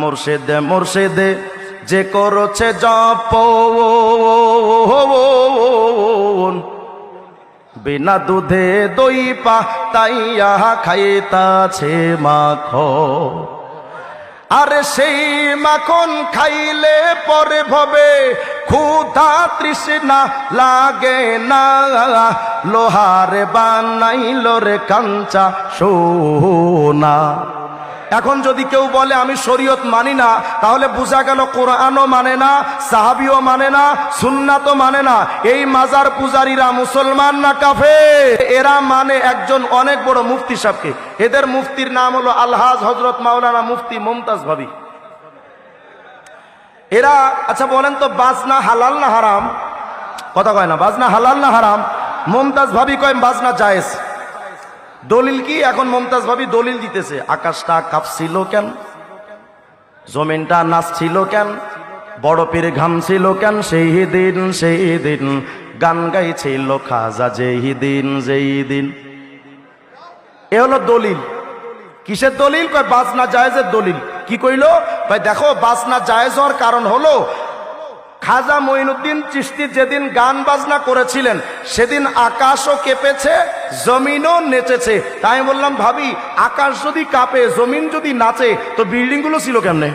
মুর্শিদে মুর্শিদে, যে করছে জপ বিনা দুধে দই পা তাইয়া খাইতাছে মাখো আরে সেই মাখন খাইলে পরে ভবে, ক্ষুধা তৃষ্ণা লাগে না। লোহারে বানাইল রে কাঞ্চা সোনা। এখন যদি কেউ বলে, আমি শরীয়ত মানি না, তাহলে বোঝা গেল কোরআনও মানে না, সাহাবিও মানে না, সুন্নাতও মানে না। এই মাজার পূজারীরা মুসলমান না কাফে এরা মানে একজন অনেক বড় মুফতি সাহেবকে। এদের মুফতির নাম হলো আলহাজ হজরত মাওলানা মুফতি মুমতাজ ভাবি। এরা আচ্ছা বলেন তো, বাজনা হালাল না হারাম? কথা কয় না, বাজনা হালাল না হারাম? মুমতাজ ভাবি কয়, বাজনা জায়েজ। দলিল কি? এখন মমতাজ ভাবি দলিল দিতেছে। আকাশটা কাঁপছিল কেন? জমিনটা নাচছিল কেন? বড় পীর ঘামছিল কেন? সেই দিন সেই দিন গান গাইছিল খাজা, যেই দিন যেই দিন। এ হলো দলিল। কিসের দলিল? কয়, বাজনা জায়েজের দলিল। কি কইলো? ভাই দেখো, বাজনা জায়েজ হওয়ার কারণ হলো খাজা মঈনুদ্দিন চিস্তি যেদিন গান বাজনা করেছিলেন, সেদিন আকাশও কেঁপেছে, জমিনও নেচেছে। তাই বললাম, ভাবি, আকাশ যদি কাঁপে, জমিন যদি নাচে, তো বিল্ডিংগুলো ছিল কেমনে?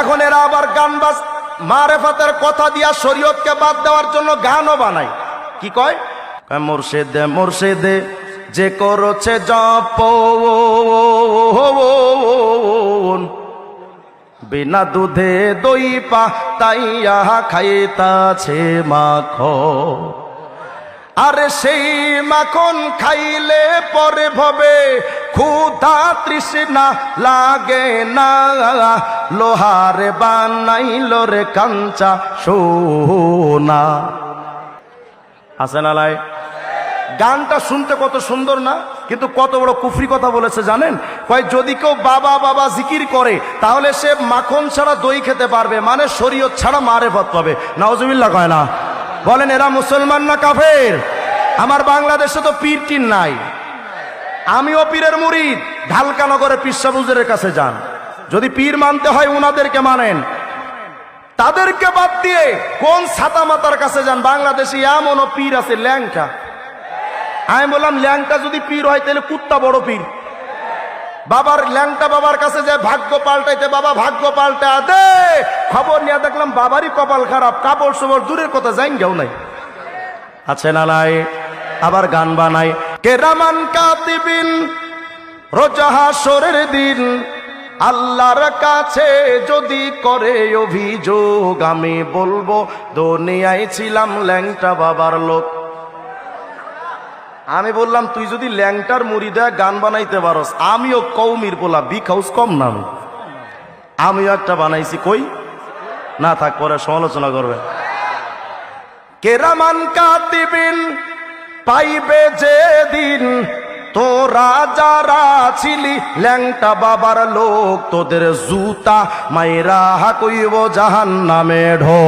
এখন এরা আবার গান বাজ, মারেফাতের কথা দিয়া শরীয়তকে বাদ দেওয়ার জন্য গানও বানায়। কি কয়? কয়, মুর্শিদে মুর্শিদে, যে করছে জপ বিনা দুধে দই পা তাইয়া খাইতাছে মাখো আরে সেই মাখন খাইলে পরে ভবে, ক্ষুধা তৃষ্ণা লাগে না। লোহারে বানাইল রে কাঞ্চা সোনা। আসেন আলাই, গানটা শুনতে কত সুন্দর না? কিন্তু কত বড় কুফরি কথা বলেছে জানেন? কয়, যদি কেউ বাবা বাবা জিকির করে, তাহলে সে মাখন ছাড়া দই খেতে পারবে মানে শরীয়ত ছাড়া মারে পথ পাবে। নওজুবিল্লা কয় না। বলেন, এরা মুসলমান না কাফের? আমার বাংলাদেশে তো পীর টিন নাই। আমিও পীরের মুরিদ। ঢালকানগরে পিসাবুজের কাছে যান। যদি পীর মানতে হয়, উনাদেরকে মানেন। তাদেরকে বাদ দিয়ে কোন ছাতা মাতার কাছে যান? বাংলাদেশে এমনও পীর আছে, ল্যাংটা। আমি বললাম ল্যাংটা যদি পীর হয় তাহলে কুত্তা বড় পীর। বাবার ল্যাংটা বাবার কাছে যে ভাগ্য পাল্টাইতে বাবা ভাগ্য পাল্টা দে। খবর নিয়ে দেখলাম বাবারই কপাল খারাপ কাপড় সবর দূরের কথা যাই কেউ নাই। আছে না নাই? আবার গান বানাই। কেরামান কাতিবিন রোজাহাসরের দিন আল্লাহর কাছে যদি করে অভিযোগ আমি বলব দুনিয়ায় ছিলাম ল্যাংটা বাবার লোক। আমি বললাম, তুই যদি ল্যাংটার মুড়ি দেয়া গান বানাইতে পারস, আমিও কৌমির বলা বিগ হাউস কম নাম আমিও একটা বানাইছি, কই? না থাক, পরে সমালোচনা করবে। কেরামান কাতিবিন পাইবে যেদিন, তোরা যারা ছিলি ল্যাংটা বাবার লোক, তোদের জুতা মাইরা কইব জাহান নামে ঢো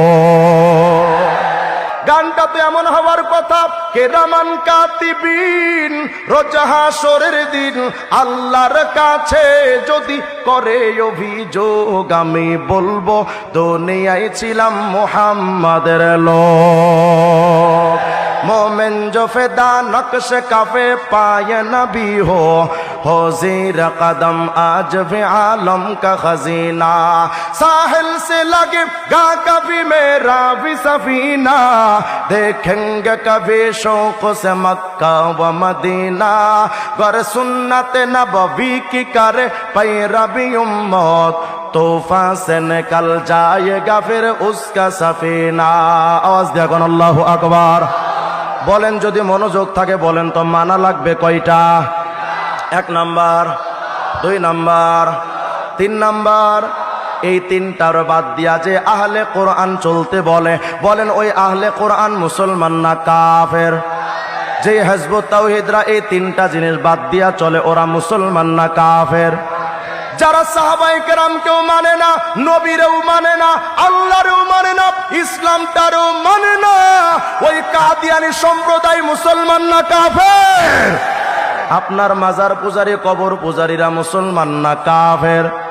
গানটা তো এমন হওয়ার কথা কেরামান কাতিবিন রোজাহাসরের দিন, আল্লাহর কাছে যদি করে অভিযোগ, আমি বলব, দুনিয়ায় ছিলাম মোহাম্মদের ল মোমেন জফেদা নকশ কাফে পায় না হো হজির কদম আজ ভি আলম কা খজিনা। সাহিল সে লাগে, গা কবি মে ভি সফিনা। দেখেঙ্গে কবি শোক সে মক্কা ও মদিনা। গর সুন্নত নববি কি করে রবি উম্মত? তোফা সে নিকল যায়েগা ফির উসকা সফিনা। আওয়াজ দিয়া কোন, আল্লাহ আকবার। বলেন যদি মনোযোগ থাকে, বলেন তো, মানা লাগবে কয়টা? এক নাম্বার, দুই নাম্বার, তিন নাম্বার। এই তিনটার বাদ দিয়া যে আহলে কোরআন চলতে বলে, বলেন ওই আহলে কোরআন মুসলমান না কাফের? যে তাওহিদরা এই তিনটা জিনিস বাদ দিয়া চলে, ওরা মুসলমান না কাফের? যারা সাহাবাই কেরাম কেউ মানে না, নবীরেও মানে না, আল্লাহরেও মানে না, ইসলামটারও মানে না, ওই কাদিয়ানি সম্প্রদায় মুসলমান না কাফের? আপনার মাজার পূজারী কবর পূজারীরা মুসলমান না কাফের?